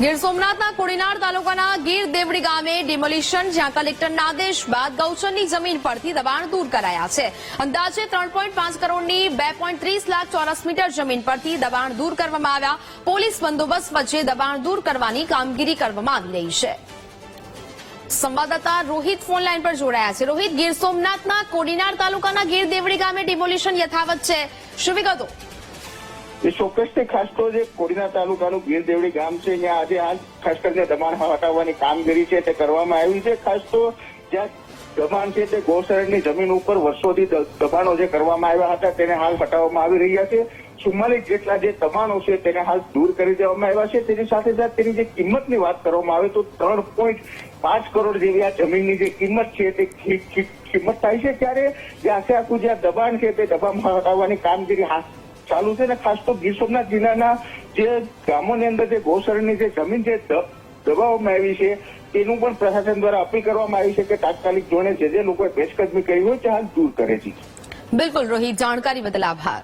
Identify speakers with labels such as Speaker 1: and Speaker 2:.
Speaker 1: ગીર સોમનાથના કોડીનાર તાલુકાના ગીર દેવડી ગામે ડિમોલિશન, જ્યાં કલેક્ટરના આદેશ બાદ ગૌચરની જમીન પરથી દબાણ દૂર કરાયા છે. અંદાજે ત્રણ કરોડની બે લાખ ચોરસ મીટર જમીન પરથી દબાણ દૂર કરવામાં આવ્યા. પોલીસ બંદોબસ્ત વચ્ચે દબાણ દૂર કરવાની કામગીરી કરવામાં આવી રહી છે. સંવાદદાતા રોહિત ફોન લાઈન પર જોડાયા છે. રોહિત, ગીર સોમનાથના કોડીનાર તાલુકાના ગીર દેવડી ગામે ડિમોલિશન યથાવત છે. શું વિગતો?
Speaker 2: એ ચોક્કસથી ખાસ તો જે કોડીના તાલુકાનું ગીરદેવડી ગામ છે ત્યાં આજે હાલ ખાસ કરીને દબાણ હટાવવાની કામગીરી છે તે કરવામાં આવી છે ખાસ તો જ્યાં દબાણ છે તે ગૌશરણની જમીન ઉપર વર્ષોથી દબાણો જે કરવામાં આવ્યા હતા તેને હાલ હટાવવામાં આવી રહ્યા છે ચુમ્માલીસ જેટલા જે દબાણો છે તેને હાલ દૂર કરી દેવામાં આવ્યા છે તેની સાથે સાથે તેની જે કિંમતની વાત કરવામાં આવે તો ત્રણ પોઈન્ટ પાંચ કરોડ જેવી આ જમીનની જે કિંમત છે તે કિંમત થાય છે ત્યારે જે આખે આખું જે દબાણ છે તે દબાણ હટાવવાની કામગીરી હાથ ચાલુ છે ને ખાસ તો ગીર સોમનાથ જિલ્લાના જે ગામોની અંદર જે ગૌશરણની જે જમીન જે દબાવવામાં આવી છે, તેનું પણ પ્રશાસન દ્વારા અપીલ કરવામાં આવી છે કે તાત્કાલિક ધોરણે જે જે લોકોએ પેશકદમી કરી હોય તે હાલ દૂર કરે છે.
Speaker 1: બિલકુલ રોહિત, જાણકારી બદલ આભાર.